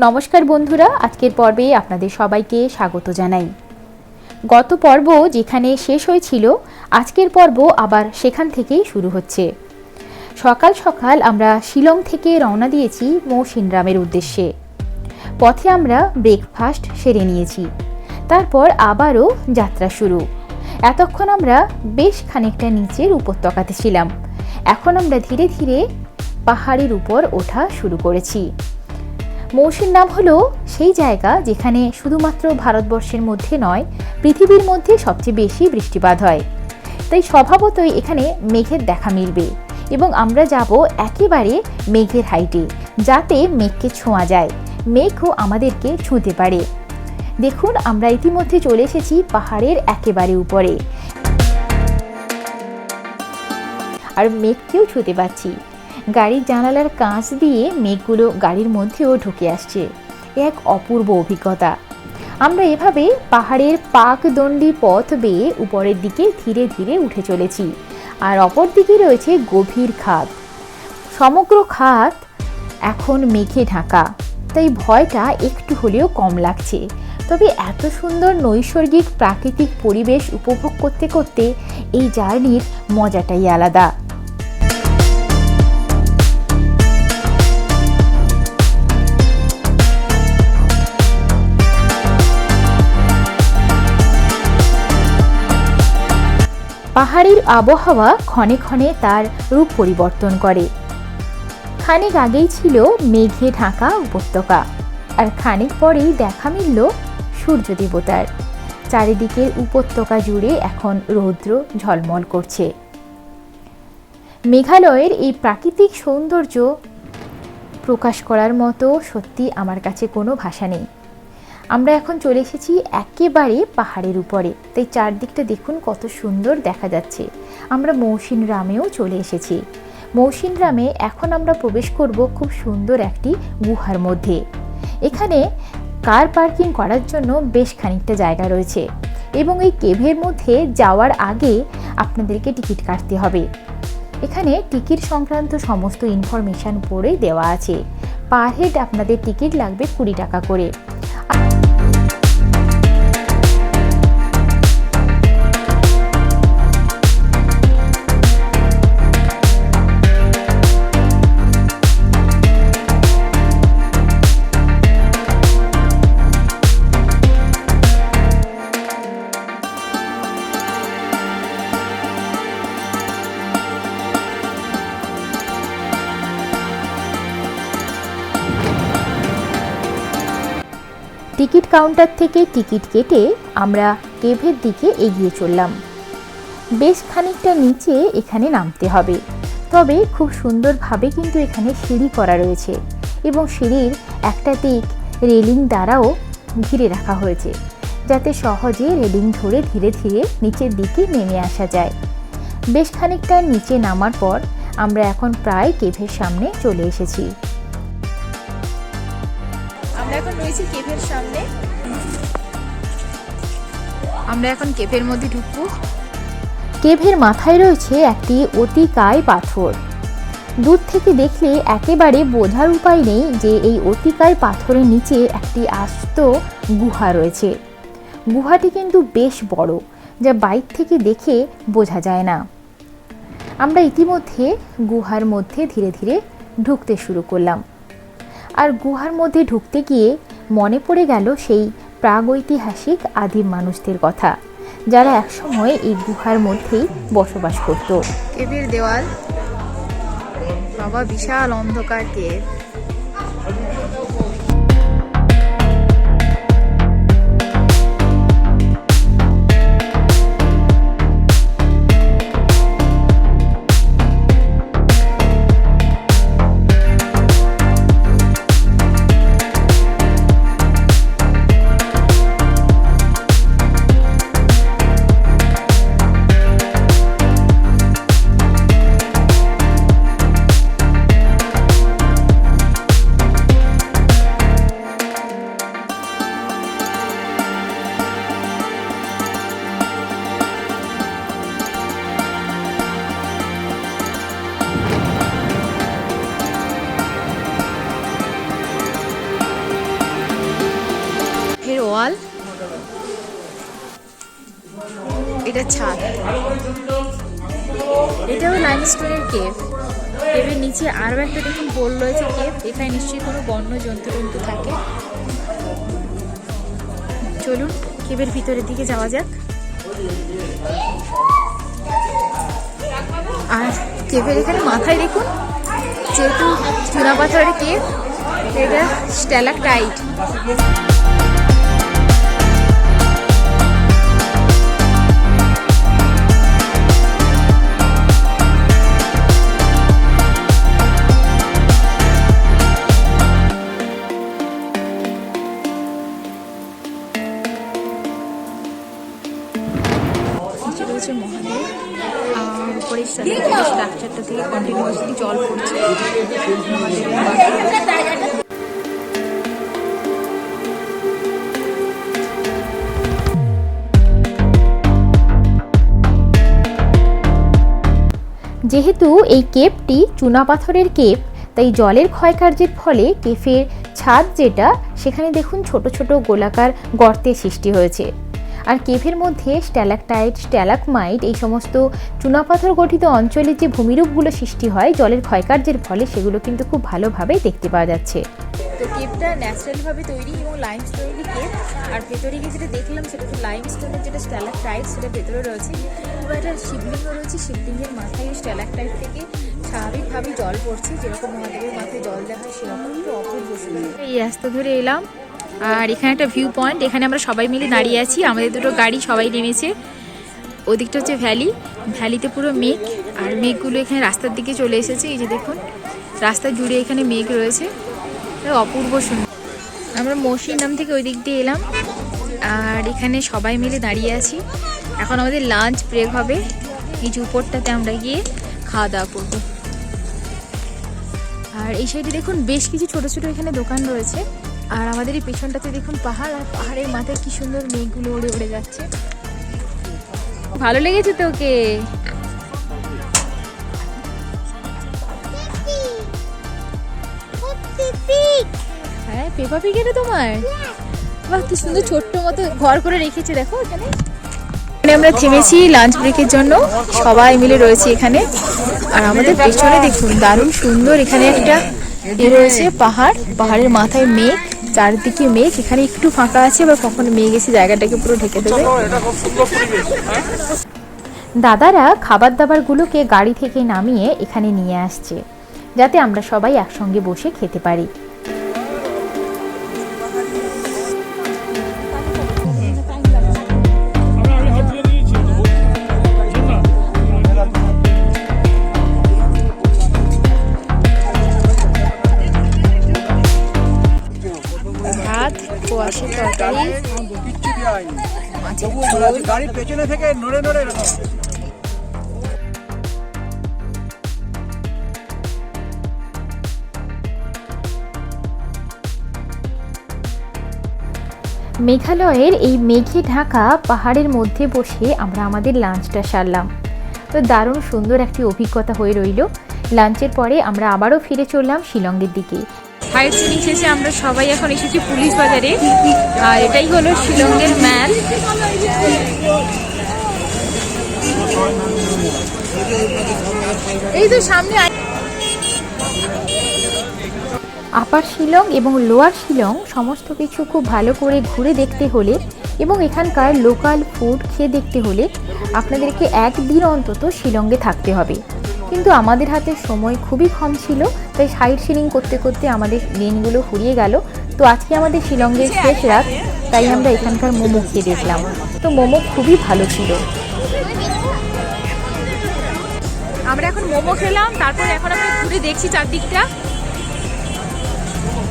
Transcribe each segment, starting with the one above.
নমস্কার বন্ধুরা, আজকের পর্বে আপনাদের সবাইকে স্বাগত জানাই। গত পর্ব যেখানে শেষ হয়েছিল, আজকের পর্ব আবার সেখান থেকেই শুরু হচ্ছে। সকাল সকাল আমরা শিলং থেকে রওনা দিয়েছি মৌসিনরামের উদ্দেশ্যে। পথে আমরা ব্রেকফাস্ট সেরে নিয়েছি। তারপর আবারও যাত্রা শুরু। এতক্ষণ আমরা বেশ খানিকটা নিচের উপত্যকাতে ছিলাম। এখন আমরা ধীরে ধীরে পাহাড়ের উপর ওঠা শুরু করেছি। মৌসুর নাম হলো সেই জায়গা যেখানে শুধুমাত্র ভারতবর্ষের মধ্যে নয়, পৃথিবীর মধ্যে সবচেয়ে বেশি বৃষ্টিপাত হয়। তাই স্বভাবতই এখানে মেঘের দেখা মিলবে এবং আমরা যাব একেবারে মেঘের হাইটে, যাতে মেঘকে ছোঁয়া যায়, মেঘও আমাদেরকে ছুঁতে পারে। দেখুন, আমরা ইতিমধ্যে চলে এসেছি পাহাড়ের একেবারে উপরে। আর মেঘকেও ছুঁতে পাচ্ছি গাড়ির জানালার কাঁচ দিয়ে মেঘগুলো গাড়ির মধ্যেও ঢুকে আসছে। এক অপূর্ব অভিজ্ঞতা। আমরা এভাবে পাহাড়ের পাকদণ্ডী পথ বেয়ে উপরের দিকে ধীরে ধীরে উঠে চলেছি, আর অপর দিকে রয়েছে গভীর খাত সমগ্র খাত এখন মেঘে ঢাকা, তাই ভয়টা একটু হলেও কম লাগছে। তবে এত সুন্দর নৈসর্গিক প্রাকৃতিক পরিবেশ উপভোগ করতে করতে এই জার্নির মজাটাই আলাদা। পাহাড়ের আবহাওয়া ক্ষণে ক্ষণে তার রূপ পরিবর্তন করে। খানিক আগেই ছিল মেঘে ঢাকা উপত্যকা, আর খানিক পরেই দেখা মিলল সূর্য দেবতার। চারিদিকের উপত্যকা জুড়ে এখন রৌদ্র ঝলমল করছে। মেঘালয়ের এই প্রাকৃতিক সৌন্দর্য প্রকাশ করার মতো সত্যি আমার কাছে কোনো ভাষা নেই। আমরা এখন চলে এসেছি একেবারে পাহাড়ের উপরে। তাই চারদিকটা দেখুন কত সুন্দর দেখা যাচ্ছে। আমরা মৌসিন রামেও চলে এসেছি। মৌসিন রামে এখন আমরা প্রবেশ করব খুব সুন্দর একটি গুহার মধ্যে। এখানে কার পার্কিং করার জন্য বেশ খানিকটা জায়গা রয়েছে এবং এই কেভের মধ্যে যাওয়ার আগে আপনাদেরকে টিকিট কাটতে হবে। এখানে টিকিট সংক্রান্ত সমস্ত ইনফরমেশান পড়ে দেওয়া আছে। পার হেড আপনাদের টিকিট লাগবে কুড়ি টাকা করে। টিকিট কাউন্টার থেকে টিকিট কেটে আমরা কেভের দিকে এগিয়ে চললাম। বেশ খানিকটা নিচে এখানে নামতে হবে। তবে খুব সুন্দরভাবে কিন্তু এখানে সিঁড়ি করা রয়েছে এবং সিঁড়ির একটা দিক রেলিং দ্বারাও ঘিরে রাখা হয়েছে, যাতে সহজে রেলিং ধরে ধীরে ধীরে নিচের দিকে নেমে আসা যায়। বেশ খানিকটা নিচে নামার পর আমরা এখন প্রায় কেভের সামনে চলে এসেছি। রয়েছি কেভের সামনে। আমরা এখন কেভের মধ্যে ঢুকবো। কেভের মাথায় রয়েছে একটি অতিকায় পাথর। দূর থেকে দেখলে একেবারে বোঝার উপায় নেই যে এই অতিকায় পাথরের নিচে একটি আস্ত গুহা রয়েছে। গুহাটি কিন্তু বেশ বড়, যা বাইক থেকে দেখে বোঝা যায় না। আমরা ইতিমধ্যে গুহার মধ্যে ধীরে ধীরে ঢুকতে শুরু করলাম। আর গুহার মধ্যে ঢুকতে গিয়ে মনে পড়ে গেল সেই প্রাগৈতিহাসিক আদিম মানুষদের কথা, যারা একসময় এই গুহার মধ্যেই বসবাস করত। কেবের দেওয়াল, বাবা বিশাল অন্ধকার কেভ লাইমস্টোনের কেভ কেভের নিচে আরও একটা দেখুন পোল রয়েছে কেভ এখানে নিশ্চয়ই কোনো বন্য জন্তু টন্তু থাকে। চলুন কেভের ভিতরের দিকে যাওয়া যাক। আর কেভের এখানে মাথায় দেখুন, যেহেতু চুনা পাথরের কেভ এটা স্ট্যালাক টাইট রয়েছে মহাদেব। আর উপরে স্ট্রাকচারটা থেকে কন্টিনিউয়াসলি জল পড়ছে। যেহেতু এই কেপটি চুনাপাথরের কেপ, তাই জলের ক্ষয়কার্যের ফলে কেফের ছাদ যেটা, সেখানে দেখুন ছোট ছোট গোলাকার গর্তের সৃষ্টি হয়েছে। আর কেভের মধ্যে স্ট্যালাকটাইট স্ট্যালাকমাইট এই সমস্ত চুনাপাথর গঠিত অঞ্চলে যে ভূমিরূপগুলো সৃষ্টি হয় জলের ক্ষয়কার্যের ফলে সেগুলো কিন্তু খুব ভালোভাবে দেখতে পাওয়া যাচ্ছে। তো কেভটা ন্যাচারালভাবে তৈরি এবং লাইম স্টোনেরই কেভ আর ভেতরে গিয়ে যেটা দেখলাম সেটা তো লাইম স্টোনের যেটা স্ট্যালাকটাইট সেটা ভেতরে রয়েছে। এবার একটা শিবলিঙ্গ রয়েছে শিবলিঙ্গের মাথায় স্ট্যালাকটাইট থেকে স্বাভাবিকভাবে জল পড়ছে। যেরকম মহাদেবের মাথায় জল দেওয়া সেরকম তো অপূর্ব এই রাস্তা ধরে এলাম। আর এখানে একটা ভিউ পয়েন্ট এখানে আমরা সবাই মিলে দাঁড়িয়ে আছি। আমাদের দুটো গাড়ি সবাই নেমেছে। ওদিকটা হচ্ছে ভ্যালি ভ্যালিতে পুরো মেঘ, আর মেঘগুলো এখানে রাস্তার দিকে চলে এসেছে। এই যে দেখুন, রাস্তা জুড়ে এখানে মেঘ রয়েছে। অপূর্ব সুন্দর। আমরা নাম থেকে ওই দিক দিয়ে এলাম। আর এখানে সবাই মিলে দাঁড়িয়ে আছি। এখন আমাদের লাঞ্চ ব্রেক হবে। এই যে উপরটাতে আমরা গিয়ে খাওয়া দাওয়া করব। আর এই সাইডে দেখুন, বেশ কিছু ছোট ছোট এখানে দোকান রয়েছে। আর আমাদের এই পেছনটাতে দেখুন পাহাড়, আর পাহাড়ের মাথায় কি সুন্দর মেঘগুলো উড়ে উড়ে যাচ্ছে। ভালো লেগেছে তোকে হ্যাঁ পেপা পিক এটা তোমার? বাহ, কি সুন্দর ছোট্ট মতো ঘর করে রেখেছে, দেখো এখানে। আমরা থেমেছি লাঞ্চ ব্রেকের জন্য। সবাই মিলে রয়েছে এখানে। আর আমাদের পেছনে দেখুন দারুণ সুন্দর এখানে একটা রয়েছে পাহাড়। পাহাড়ের মাথায় মেঘ। চারদিকে মেঘ এখানে একটু ফাঁকা আছে আবার কখনো মেঘ এসে জায়গাটাকে পুরো ঢেকে দেবে। দাদারা খাবার দাবারগুলোকে গাড়ি থেকে নামিয়ে এখানে নিয়ে আসছে যাতে আমরা সবাই একসঙ্গে বসে খেতে পারি। ভাত কোয়াশের তরকারি। কিচ্ছু দেওয়া হয়নি তবু গাড়ির পেছনে থেকে নড়ে নড়ে মেঘালয়ের এই মেঘে ঢাকা পাহাড়ের মধ্যে বসে আমরা আমাদের লাঞ্চটা সারলাম। তো দারুণ সুন্দর একটি অভিজ্ঞতা হয়ে রইল। লাঞ্চের পরে আমরা আবারও ফিরে চললাম শিলংয়ের দিকে। সাইড সিনিং শেষে আমরা সবাই এখন এসেছি পুলিশ বাজারে। আর এটাই হলো শিলংয়ের ম্যাল এই তো সামনে আপার শিলং এবং লোয়ার শিলং সমস্ত কিছু খুব ভালো করে ঘুরে দেখতে হলে এবং এখানকার লোকাল ফুড খেয়ে দেখতে হলে আপনাদেরকে একদিন অন্তত শিলংয়ে থাকতে হবে। কিন্তু আমাদের হাতে সময় খুবই কম ছিল তাই সাইড সিলিং করতে করতে আমাদের দিনগুলো ফুরিয়ে গেল। তো আজকে আমাদের শিলংয়ের শেষ রাত তাই আমরা এখানকার মোমো খেয়ে দেখলাম। তো মোমো খুবই ভালো ছিল। আমরা এখন মোমো খেলাম তারপর এখন আমরা ঘুরে দেখছি চারদিকটা।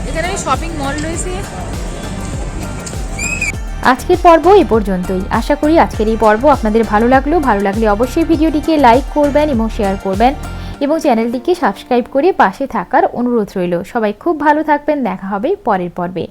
এখানে শপিং মল রয়েছে। আজকের পর্ব এ পর্যন্তই। আশা করি আজকের এই পর্ব আপনাদের ভালো লাগল। ভালো লাগলে অবশ্যই ভিডিওটিকে লাইক করবেন এবং শেয়ার করবেন এবং চ্যানেলটিকে সাবস্ক্রাইব করে পাশে থাকার অনুরোধ রইল। সবাই খুব ভালো থাকবেন। দেখা হবে পরের পর্বে।